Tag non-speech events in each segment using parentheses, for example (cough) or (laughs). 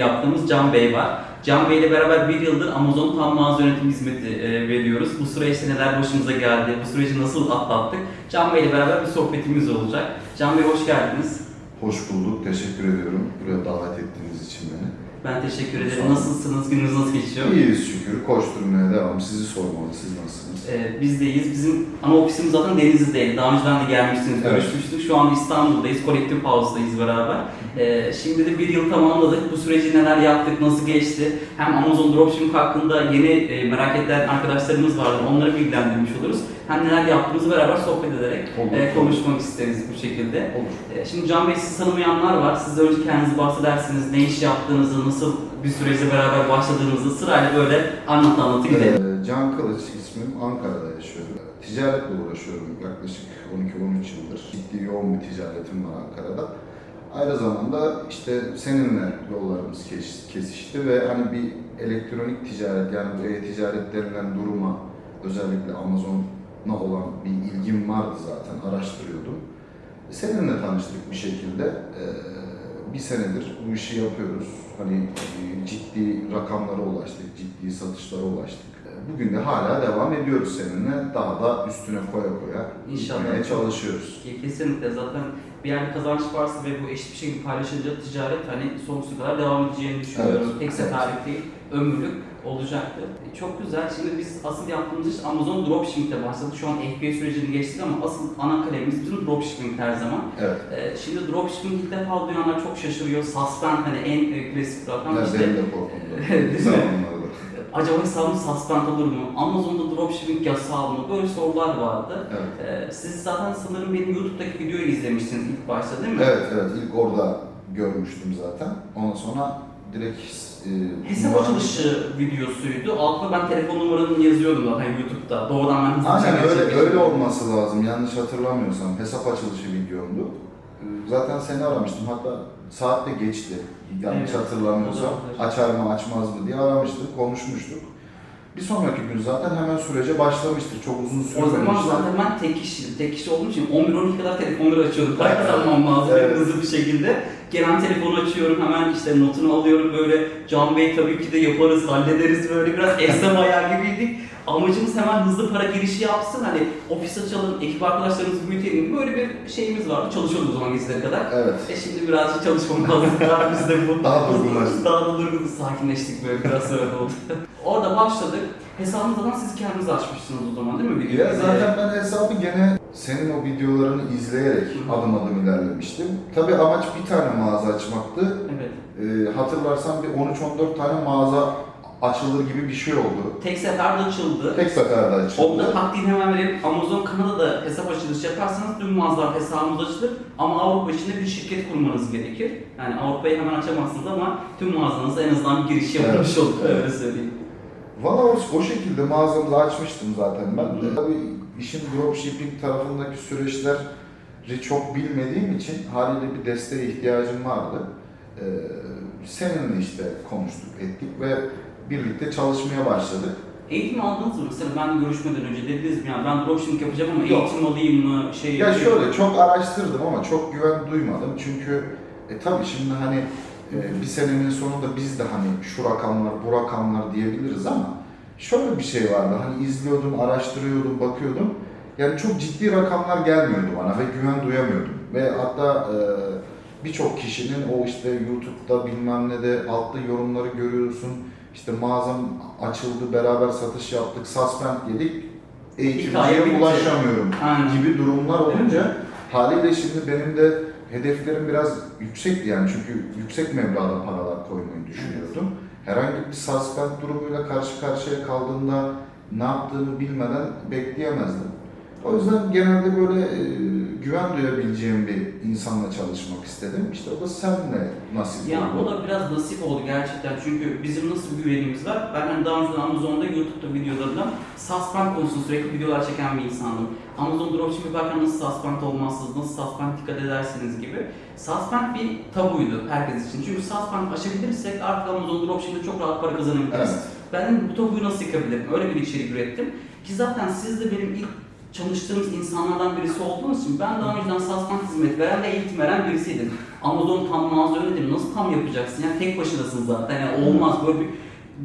yaptığımız Can Bey var. Can Bey ile beraber bir yıldır Amazon tam mağaza yönetim hizmeti e, veriyoruz. Bu süreçte neler başımıza geldi, bu süreci nasıl atlattık? Can Bey ile beraber bir sohbetimiz olacak. Can Bey hoş geldiniz. Hoş bulduk. Teşekkür ediyorum buraya davet ettiğiniz için beni. Ben teşekkür ederim. Nasılsınız? Gününüz nasıl geçiyor? İyiyiz şükür. Koşturmaya devam. Sizi sormalı. Siz nasılsınız? Ee, biz deyiz. Bizim ana ofisimiz zaten Denizli'deydi. Daha önceden de gelmiştiniz, Evet. görüşmüştük. Şu an İstanbul'dayız. Collective House'dayız beraber. Ee, şimdi de bir yıl tamamladık. Bu süreci neler yaptık, nasıl geçti? Hem Amazon Dropshipping hakkında yeni e, merak eden arkadaşlarımız vardı. Onları bilgilendirmiş oluruz. Hem neler yaptığımızı beraber sohbet ederek Olur. e, konuşmak isteriz bu şekilde. Olur. Ee, Şimdi Can Bey sizi tanımayanlar var. Siz de önce kendinizi bahsedersiniz. Ne iş yaptığınızı, nasıl bir sürece beraber başladığınızı sırayla böyle anlat anlatı gidelim. Ee, Can Kılıç ismim. Ankara'da yaşıyorum. Ticaretle uğraşıyorum yaklaşık 12-13 yıldır. Ciddi yoğun bir ticaretim var Ankara'da. Aynı zamanda işte seninle yollarımız kes- kesişti ve hani bir elektronik ticaret yani e-ticaret denilen duruma özellikle Amazon'a olan bir ilgim vardı zaten araştırıyordum. Seninle tanıştık bir şekilde. Ee, bir senedir bu işi yapıyoruz. Hani e, ciddi rakamlara ulaştık, ciddi satışlara ulaştık. Bugün de hala devam ediyoruz seninle. Daha da üstüne koya koya İnşallah. çalışıyoruz. Kesinlikle zaten bir yerde kazanç varsa ve bu eşit bir şekilde paylaşınca ticaret hani sonsuza kadar devam edeceğini düşünüyorum. Evet, Tek evet. seferlik değil, ömürlük olacaktır. E, Çok güzel. Şimdi biz asıl yaptığımız iş Amazon Dropshipping'de başladık. Şu an FBA sürecini geçtik ama asıl ana kalemimiz bizim Dropshipping her zaman. Evet. E, Şimdi Dropshipping ilk defa duyanlar çok şaşırıyor. Suspend hani en e, klasik rakam Evet, işte. benim de? Zamanlarda. Acaba hesabım suspend olur mu? Amazon'da dropshipping yasağı mı? Böyle sorular vardı. Evet. Ee, siz zaten sanırım benim YouTube'daki videoyu izlemiştiniz ilk başta değil mi? Evet, evet. İlk orada görmüştüm zaten. Ondan sonra direkt e, Hesap açılışı videosuydu. Altına ben telefon numaramı yazıyordum zaten YouTube'da. Doğrudan ben hızlı bir Aynen öyle, çekmiştim. öyle olması lazım. Yanlış hatırlamıyorsam hesap açılışı videomdu. Ee, Zaten seni aramıştım. Hatta saat de geçti. Yanlış Evet, hatırlamıyorsam. olabilir. Açar mı açmaz mı diye aramıştık, konuşmuştuk. Bir sonraki gün zaten hemen sürece başlamıştık. Çok uzun O sürmemişti. zaman zaten ben tek kişi, tek kişi olduğum için 11-12 kadar telefonları açıyordum. Evet. Kayıtlanmam lazım Evet. hızlı bir şekilde. Gelen telefonu açıyorum hemen işte notunu alıyorum böyle Can Bey tabii ki de yaparız, hallederiz böyle biraz (laughs) esnaf ayağı gibiydik. Amacımız hemen hızlı para girişi yapsın hani ofis açalım, ekip arkadaşlarımızı büyütelim böyle bir şeyimiz vardı. Çalışıyorduk o zaman gecilere kadar. Evet. E şimdi birazcık çalışmamız lazım. (laughs) Biz de bu Daha durgunlaştık. Daha da durgun, sakinleştik böyle biraz öyle oldu. (laughs) Başladık. Hesabınızı zaten siz kendiniz açmıştınız o zaman değil mi? Video Ya zaten ben hesabı gene senin o videolarını izleyerek Hı adım adım ilerlemiştim. Tabii amaç bir tane mağaza açmaktı. Evet. Ee, hatırlarsan bir 13-14 tane mağaza açılır gibi bir şey oldu. Tek seferde açıldı. Tek seferde açıldı. Orada taktiğini hemen verelim. Amazon Kanada'da hesap açılışı yaparsanız tüm mağazalar hesabınız açılır. Ama Avrupa içinde bir şirket kurmanız gerekir. Yani Avrupa'yı hemen açamazsınız ama tüm mağazanıza en azından bir giriş yapılmış Evet. olur. Öyle söyleyeyim. Valla o, şekilde mağazamızı açmıştım zaten ben. Hı. Tabii işin dropshipping tarafındaki süreçleri çok bilmediğim için haliyle bir desteğe ihtiyacım vardı. Ee, seninle işte konuştuk, ettik ve birlikte çalışmaya başladık. Eğitim aldınız mı? Mesela ben görüşmeden önce dediniz mi ya ben dropshipping yapacağım ama Yok. eğitim alayım mı? Şey Ya şöyle çok araştırdım ama çok güven duymadım çünkü e, tabii şimdi hani e, bir senenin sonunda biz de hani şu rakamlar bu rakamlar diyebiliriz ama şöyle bir şey vardı. Hani izliyordum, araştırıyordum, bakıyordum. Yani çok ciddi rakamlar gelmiyordu bana ve güven duyamıyordum. Ve hatta e, birçok kişinin o işte YouTube'da bilmem ne de altta yorumları görüyorsun. İşte mağazam açıldı beraber satış yaptık suspend yedik. Eğitimciye ulaşamıyorum Aynen. gibi durumlar olunca haliyle şimdi benim de hedeflerim biraz yüksekti yani çünkü yüksek meblağda paralar koymayı düşünüyordum. Herhangi bir suspend durumuyla karşı karşıya kaldığında ne yaptığımı bilmeden bekleyemezdim. O yüzden genelde böyle e, güven duyabileceğim bir insanla çalışmak istedim. İşte o da senle nasip Ya oldu. o da biraz nasip oldu gerçekten çünkü bizim nasıl bir güvenimiz var? Ben hani daha önceden Amazon'da, YouTube'da videolarımda suspend konusunda sürekli videolar çeken bir insandım. Amazon dropshipping yaparken nasıl suspend olmazsınız, nasıl suspend dikkat edersiniz gibi. Suspend bir tabuydu herkes için. Çünkü suspend aşabilirsek artık Amazon dropshipping'de çok rahat para kazanabiliriz. Evet. Ben bu tabuyu nasıl yıkabilirim? Öyle bir içerik ürettim. Ki zaten siz de benim ilk çalıştığımız insanlardan birisi olduğunuz için ben daha önceden hizmeti hizmet veren ve eğitim veren birisiydin. Amazon tam mağaza yönetimi nasıl tam yapacaksın? Yani tek başınasın zaten. Yani olmaz böyle bir...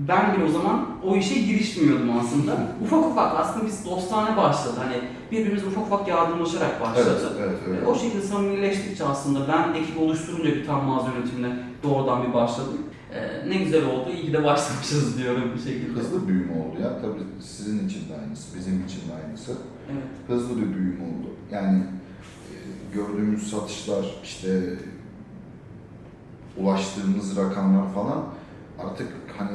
Ben bile o zaman o işe girişmiyordum aslında. Ufak ufak aslında biz dostane başladı. Hani birbirimize ufak ufak yardımlaşarak başladı. Evet, evet, öyle. E, O şekilde samimileştikçe aslında ben ekip oluşturunca bir tam mağaza yönetimine doğrudan bir başladım. E, ne güzel oldu, iyi ki de başlamışız diyorum bir şekilde. Hızlı büyüme oldu ya. Tabii sizin için de aynısı, bizim için de aynısı. Evet. Hızlı bir büyüme oldu. Yani e, gördüğümüz satışlar, işte ulaştığımız rakamlar falan artık hani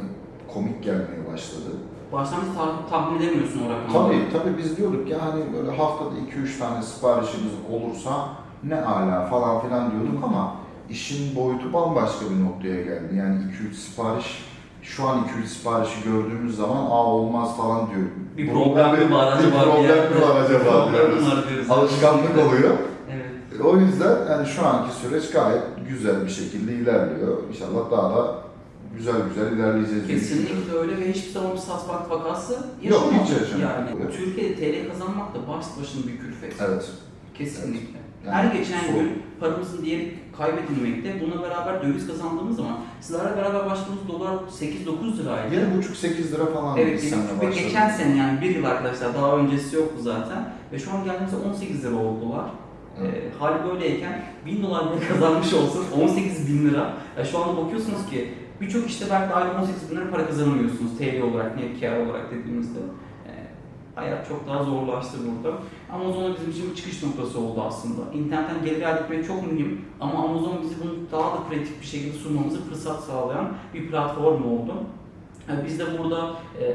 komik gelmeye başladı. Başlangıçta tah- tahmin edemiyorsun o rakamları. Tabii tabii biz diyorduk ya hani böyle haftada 2-3 tane siparişimiz olursa ne ala falan filan diyorduk ama işin boyutu bambaşka bir noktaya geldi. Yani 2-3 sipariş şu an 2-3 siparişi gördüğümüz zaman aa olmaz falan diyor. Bir problem mi var bir acaba? problem diye. mi var acaba Problem mi var diyoruz. Alışkanlık oluyor. Evet. O yüzden yani şu anki süreç gayet güzel bir şekilde ilerliyor. İnşallah daha da güzel güzel ilerleyeceğiz. Kesinlikle öyle ve hiçbir zaman bir Sasbank vakası Yok, yaşamadık. hiç yaşamadık. Yani Evet. Türkiye'de TL kazanmak da başlı başına bir külfet. Evet. Kesinlikle. Yani Her geçen son- gün paramızın değeri kaybedilmekte. Buna beraber döviz kazandığımız zaman sizlerle beraber başladığımız dolar 8-9 liraydı. 7,5-8 lira falan Evet, biz seninle başladık. geçen sene yani bir yıl arkadaşlar daha öncesi yoktu zaten. Ve şu an geldiğimizde 18 lira oldu dolar. Evet. Ee, hali böyleyken 1000 dolar bile (laughs) kazanmış olsun 18 bin lira. Ya şu anda bakıyorsunuz ki birçok işte belki aylık 18 bin lira para kazanamıyorsunuz TL olarak, net kar olarak dediğimizde. Hayat çok daha zorlaştı burada. Amazon bizim için bir çıkış noktası oldu aslında. İnternetten gelir elde etmek çok mühim ama Amazon bizi bunu daha da pratik bir şekilde sunmamızı fırsat sağlayan bir platform oldu. Yani biz de burada e,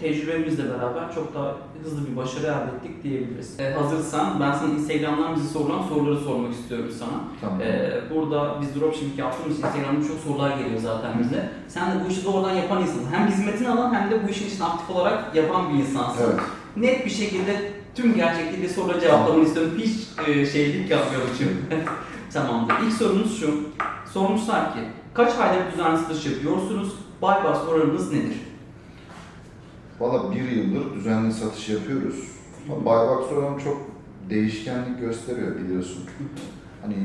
tecrübemizle beraber çok daha hızlı bir başarı elde ettik diyebiliriz. E, hazırsan ben sana Instagram'dan bize sorulan soruları sormak istiyorum sana. Tamam. E, burada biz dropshipping yaptığımız için Instagram'da çok sorular geliyor zaten bize. Sen de bu işi doğrudan yapan insansın. Hem hizmetini alan hem de bu işin için aktif olarak yapan bir insansın. Evet. Net bir şekilde tüm gerçekliğiyle soruları cevaplamanı istiyorum. Hiç e, şeylik yapmıyorum şimdi. (laughs) Tamamdır. İlk sorumuz şu. Sormuşlar ki kaç aydır düzenli satış yapıyorsunuz? Box oranınız nedir? Valla bir yıldır düzenli satış yapıyoruz. Buybox oranı çok değişkenlik gösteriyor biliyorsun. Hani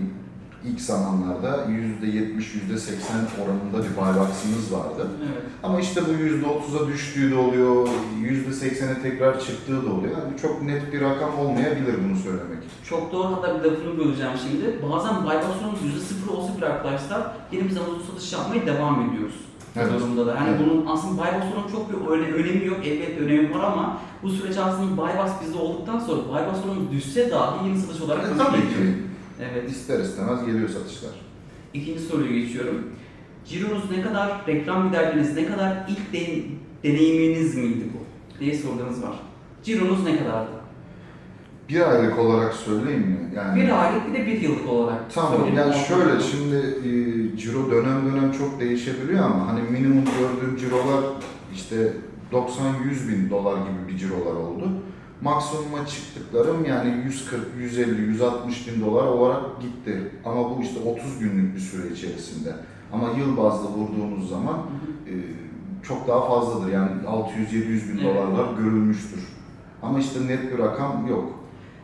ilk zamanlarda %70-%80 oranında bir buybox'ımız vardı. Evet. Ama işte bu %30'a düştüğü de oluyor, %80'e tekrar çıktığı da oluyor. Yani çok net bir rakam olmayabilir bunu söylemek. Çok doğru hatta bir lafını böleceğim şimdi. Bazen buy box oranımız %0 olsa bile arkadaşlar yine biz Amazon satış yapmaya devam ediyoruz. Evet. durumda da. Yani Evet. bunun aslında oranı çok bir öne, önemi yok. Elbette önemi var ama bu süreç aslında buy box bizde olduktan sonra oranı düşse dahi yeni satış olarak E, tabii ki Evet. ister istemez geliyor satışlar. İkinci soruya geçiyorum. Cironuz ne kadar, reklam giderleriniz ne kadar, ilk de- deneyiminiz miydi bu? diye sorularınız var. Cironuz ne kadardı? Bir aylık olarak söyleyeyim mi? Yani Bir aylık bir de bir yıllık olarak. Tamam yani şöyle şimdi e, ciro dönem dönem çok değişebiliyor ama hani minimum gördüğüm cirolar işte 90-100 bin dolar gibi bir cirolar oldu. Maksimuma çıktıklarım yani 140, 150, 160 bin dolar olarak gitti. Ama bu işte 30 günlük bir süre içerisinde. Ama yıl bazlı vurduğumuz zaman Hı hı. e, çok daha fazladır. Yani 600-700 bin Evet. dolarlar görülmüştür. Ama işte net bir rakam yok.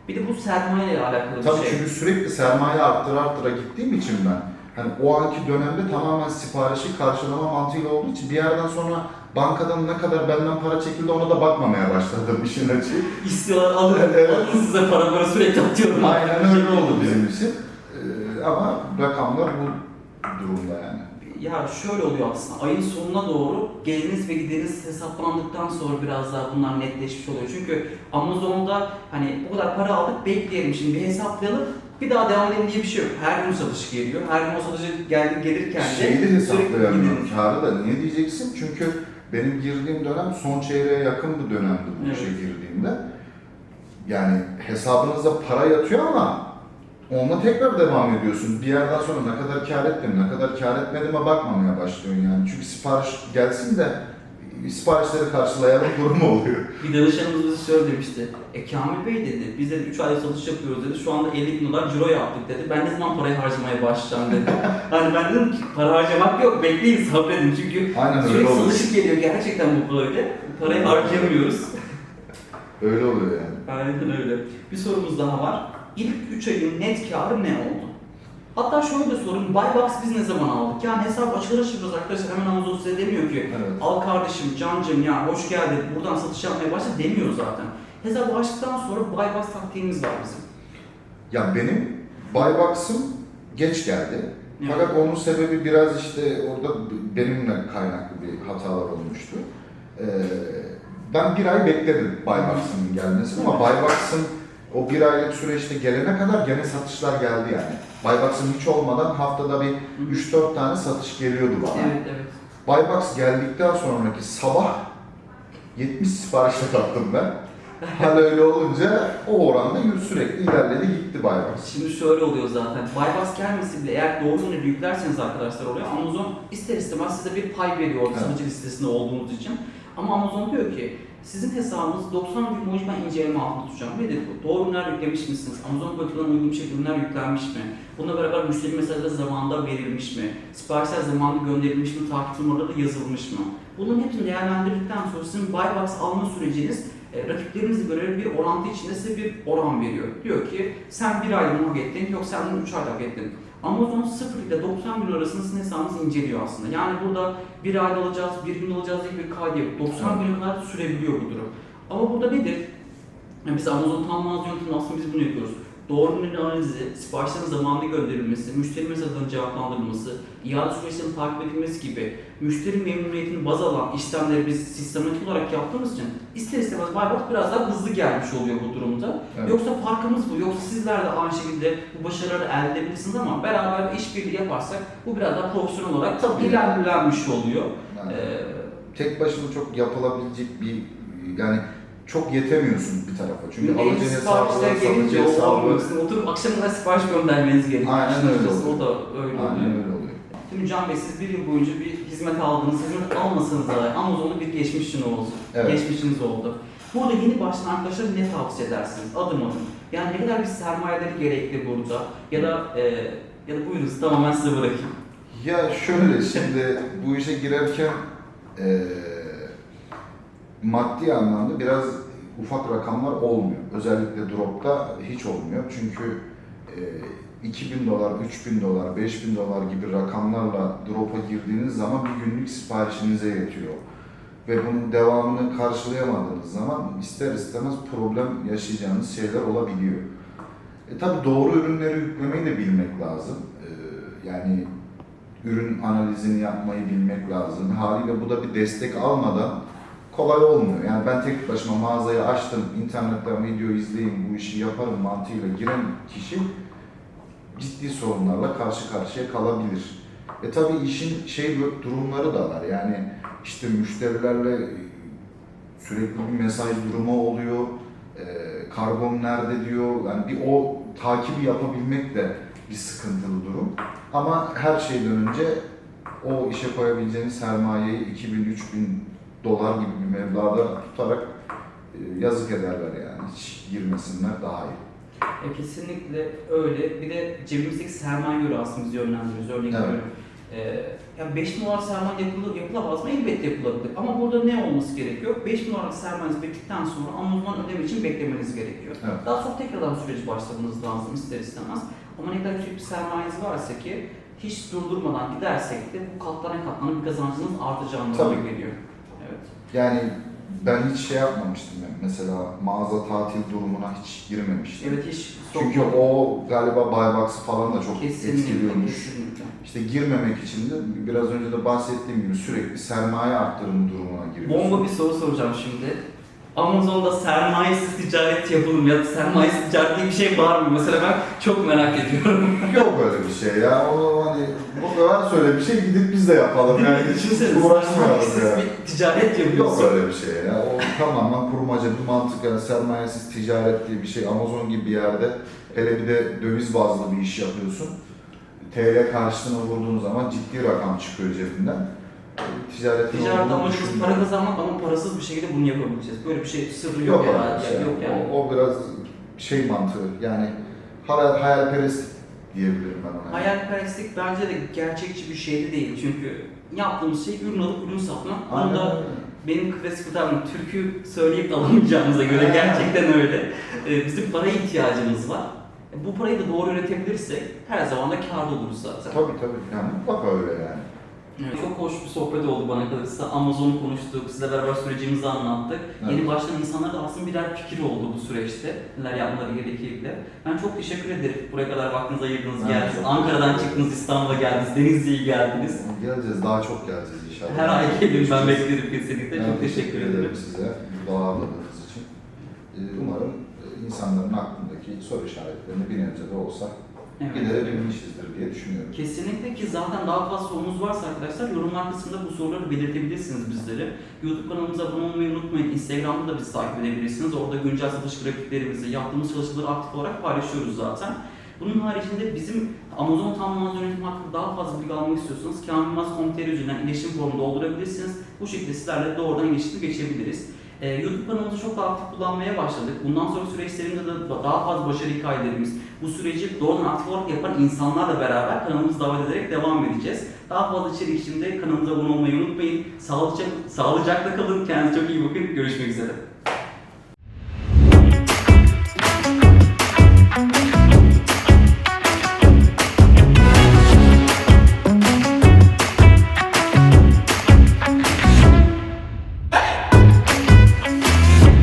Bir de bu sermaye ile alakalı Tabii bir şey. çünkü sürekli sermaye arttıra arttıra gittiğim için ben hani o anki dönemde tamamen siparişi karşılama mantığıyla olduğu için bir yerden sonra bankadan ne kadar benden para çekildi ona da bakmamaya başladım (laughs) işin açığı. İstiyorlar alın, Evet. alın size para böyle sürekli atıyorum. Aynen öyle oldu bizim için. Ee, ama rakamlar bu durumda yani. Ya şöyle oluyor aslında, ayın sonuna doğru geliriniz ve gideriniz hesaplandıktan sonra biraz daha bunlar netleşmiş oluyor. Çünkü Amazon'da hani bu kadar para aldık, bekleyelim şimdi bir hesaplayalım, bir daha devam edelim diye bir şey yok. Her gün satış geliyor, her gün o satışı geldi, gelirken de Şeyi de hesaplayamıyorum kârı da niye diyeceksin? Çünkü benim girdiğim dönem son çeyreğe yakın bir dönemdi bu Evet. işe girdiğimde. Yani hesabınıza para yatıyor ama onunla tekrar devam ediyorsun. Bir yerden sonra ne kadar kâr ettim, ne kadar kâr etmediğime bakmamaya başlıyorsun yani. Çünkü sipariş gelsin de siparişleri karşılayalım durumu oluyor. Bir danışanımız bize şöyle demişti. E Kamil Bey dedi, biz dedi 3 ayda satış yapıyoruz dedi. Şu anda 50 bin dolar ciro yaptık dedi. Ben ne zaman parayı harcamaya başlayacağım dedi. (laughs) hani ben dedim ki para harcamak yok, bekleyin sabredin. Çünkü Aynen sürekli oluyor. satış geliyor. Gerçekten bu böyle. Parayı harcayamıyoruz. Öyle oluyor yani. Aynen öyle. Bir sorumuz daha var. ilk 3 ayın net karı ne oldu? Hatta şöyle de sorayım, Buybox biz ne zaman aldık? Yani hesap açılır açılmaz arkadaşlar hemen Amazon size demiyor ki Evet. al kardeşim, cancım ya hoş geldin, buradan satış yapmaya başla demiyor zaten. Hesabı açtıktan sonra Buybox taktiğimiz var bizim. Ya benim Buybox'ım geç geldi. Evet. Fakat onun sebebi biraz işte orada benimle kaynaklı bir hatalar olmuştu. Ee, ben bir ay bekledim Buybox'ın gelmesini ama Buybox'ın o bir aylık süreçte gelene kadar gene satışlar geldi yani. Buybox'ın hiç olmadan haftada bir 3-4 tane satış geliyordu bana. Evet evet. Buybox geldikten sonraki sabah 70 siparişle taktım ben. Hal öyle olunca o oranda sürekli ilerledi gitti Buybox. Şimdi şöyle oluyor zaten. Buybox gelmesi bile eğer doğru yüklerseniz arkadaşlar oraya Amazon ister istemez size bir pay veriyor orada Evet. satıcı listesinde olduğunuz için. Ama Amazon diyor ki sizin hesabınız 90 gün boyunca ben inceleme altında tutacağım. Nedir bu? Doğru ürünler yüklemiş misiniz? Amazon politikalarına uygun bir şekilde ürünler yüklenmiş mi? Bununla beraber müşteri mesajları zamanında verilmiş mi? Siparişler zamanında gönderilmiş mi? Takip numaraları yazılmış mı? Bunların hepsini değerlendirdikten sonra sizin Buybox alma süreciniz e, rakiplerinizle göre bir orantı içinde size bir oran veriyor. Diyor ki sen bir ayda hak ettin, yok sen bunu 3 ayda hak ettin. Amazon 0 ile 90 gün arasında sizin hesabınızı inceliyor aslında. Yani burada bir ayda alacağız, bir gün alacağız diye bir kaydı yok. 90 güne kadar sürebiliyor bu durum. Ama burada nedir? Yani biz Amazon tam mağaza yönetiminde aslında biz bunu yapıyoruz. Doğru ürün analizi, siparişlerin zamanında gönderilmesi, müşteri mesajlarının cevaplandırılması, iade süreçlerinin takip edilmesi gibi müşteri memnuniyetini baz alan işlemleri biz sistematik olarak yaptığımız için ister istemez Buybox biraz daha hızlı gelmiş oluyor bu durumda. Evet. Yoksa farkımız bu. Yoksa sizler de aynı şekilde bu başarıları elde edebilirsiniz ama beraber işbirliği yaparsak bu biraz daha profesyonel olarak Tabii. ilerlenmiş oluyor. Yani Ee, tek başına çok yapılabilecek bir yani çok yetemiyorsun bir tarafa. Çünkü alıcı hesabı, satıcı hesabı. Oturup akşamına sipariş göndermeniz gerekiyor. Aynen öyle oluyor. O da öyle Aynen oluyor. öyle oluyor. Şimdi Can Bey siz bir yıl boyunca bir hizmet aldınız. Hizmet almasanız da Amazon'da bir geçmişiniz oldu. Evet. Geçmişiniz oldu. Burada yeni başlayan arkadaşlara ne tavsiye edersiniz? Adım adım. Yani ne kadar bir sermayeleri gerekli burada? Ya da e, ya da buyurun tamamen size bırakayım. Ya şöyle şimdi bu işe girerken eee maddi anlamda biraz ufak rakamlar olmuyor. Özellikle dropta hiç olmuyor. Çünkü eee 2000 dolar, 3000 dolar, 5000 dolar gibi rakamlarla drop'a girdiğiniz zaman bir günlük siparişinize yetiyor. Ve bunun devamını karşılayamadığınız zaman ister istemez problem yaşayacağınız şeyler olabiliyor. E tabi doğru ürünleri yüklemeyi de bilmek lazım. Ee, yani ürün analizini yapmayı bilmek lazım. Haliyle bu da bir destek almadan kolay olmuyor. Yani ben tek başıma mağazayı açtım, internetten video izleyeyim, bu işi yaparım mantığıyla giren kişi ciddi sorunlarla karşı karşıya kalabilir. E tabi işin şey durumları da var. Yani işte müşterilerle sürekli bir mesaj durumu oluyor. E, kargom nerede diyor. Yani bir o takibi yapabilmek de bir sıkıntılı durum. Ama her şeyden önce o işe koyabileceğiniz sermayeyi 2000-3000 dolar gibi bir meblağda tutarak e, yazık ederler yani. Hiç girmesinler daha iyi. E, kesinlikle öyle. Bir de cebimizdeki sermaye göre aslında biz yönlendiriyoruz. Örnek Evet. veriyorum. E, ya 5 bin dolar sermaye yapılır, yapılamaz mı? Elbette yapılabilir. Ama burada ne olması gerekiyor? 5 bin dolarlık sermayeniz bittikten sonra Amazon'dan ödeme için beklemeniz gerekiyor. Evet. Daha sonra tekrardan süreci başlamanız lazım ister istemez. Ama ne kadar yüksek bir sermayeniz varsa ki hiç durdurmadan gidersek de bu katlana katlana bir kazancınız artacağını geliyor. Evet. Yani ben hiç şey yapmamıştım yani. Mesela mağaza tatil durumuna hiç girmemiştim. Evet hiç Çünkü o galiba Buybox falan da çok kesinlikle, etkiliyormuş. kesinlikle. İşte girmemek için de biraz önce de bahsettiğim gibi sürekli sermaye arttırım durumuna giriyorsun. Bomba bir soru soracağım şimdi. Amazon'da sermayesiz ticaret yapılır mı? Ya da sermayesiz ticaret diye bir şey var mı? Mesela ben çok merak ediyorum. (laughs) Yok öyle bir şey ya. Onu hani bu var söyle bir şey gidip biz de yapalım yani. (laughs) Hiç Düşünsene uğraşmayalım sermayesiz ya. bir ticaret Yok yapıyorsun. öyle bir şey ya. O tamamen kurmaca bir mantık yani sermayesiz ticaret diye bir şey. Amazon gibi bir yerde hele bir de döviz bazlı bir iş yapıyorsun. TL karşılığına vurduğun zaman ciddi rakam çıkıyor cebinden. Ticaretin Ticaret olduğunu amacımız düşünmüyorum. para kazanmak ama parasız bir şekilde bunu yapabileceğiz. Böyle bir şey sırrı yok, Yok öyle herhalde. şey. Yok yani. O, o biraz şey mantığı yani hayal, hayalperest diyebilirim ben ona. Hayalperestlik bence de gerçekçi bir şey de değil. Çünkü yaptığımız şey ürün alıp ürün satmak. Aynen Bunda öyle. benim klasik tarzım türkü söyleyip alamayacağımıza göre Aynen. gerçekten öyle. Ee, bizim para ihtiyacımız var. E, Bu parayı da doğru yönetebilirsek her zaman da kârda oluruz zaten. Tabii tabii. Yani mutlaka öyle yani. Evet, Çok hoş bir sohbet oldu bana kalırsa. Amazon'u konuştuk, sizle beraber sürecimizi anlattık. Evet. Yeni başlayan insanlara da aslında birer fikir oldu bu süreçte. Neler yapmaları gerekirdi. Ben çok teşekkür ederim. Buraya kadar vaktinizi ayırdınız, Ben geldiniz. çok Ankara'dan teşekkür çıktınız, İstanbul'a geldiniz, Denizli'ye geldiniz. Geleceğiz, daha çok geleceğiz inşallah. Her ay gelin ben beklerim kesinlikle. Ben çok teşekkür ederim. size ağırladığınız için. Ee, Umarım e, insanların aklındaki soru işaretlerini bir nebze de olsa Evet. giderebilmişizdir diye düşünüyorum. Kesinlikle ki zaten daha fazla sorunuz varsa arkadaşlar yorumlar kısmında bu soruları belirtebilirsiniz bizlere. YouTube kanalımıza abone olmayı unutmayın. Instagram'da da bizi takip edebilirsiniz. Orada güncel satış grafiklerimizi, yaptığımız çalışmaları aktif olarak paylaşıyoruz zaten. Bunun haricinde bizim Amazon tamamlanmaz yönetim hakkında daha fazla bilgi almak istiyorsanız kamilmaz.com.tr üzerinden iletişim formunu doldurabilirsiniz. Bu şekilde sizlerle doğrudan iletişime geçebiliriz. Ee, YouTube kanalımızı çok aktif kullanmaya başladık. Bundan sonra süreçlerinde de daha fazla başarı hikayelerimiz, bu süreci doğrudan aktif olarak yapan insanlarla beraber kanalımızı davet ederek devam edeceğiz. Daha fazla içerik için de kanalımıza abone olmayı unutmayın. Sağlıcakla, sağlıcakla kalın, kendinize çok iyi bakın. Görüşmek üzere.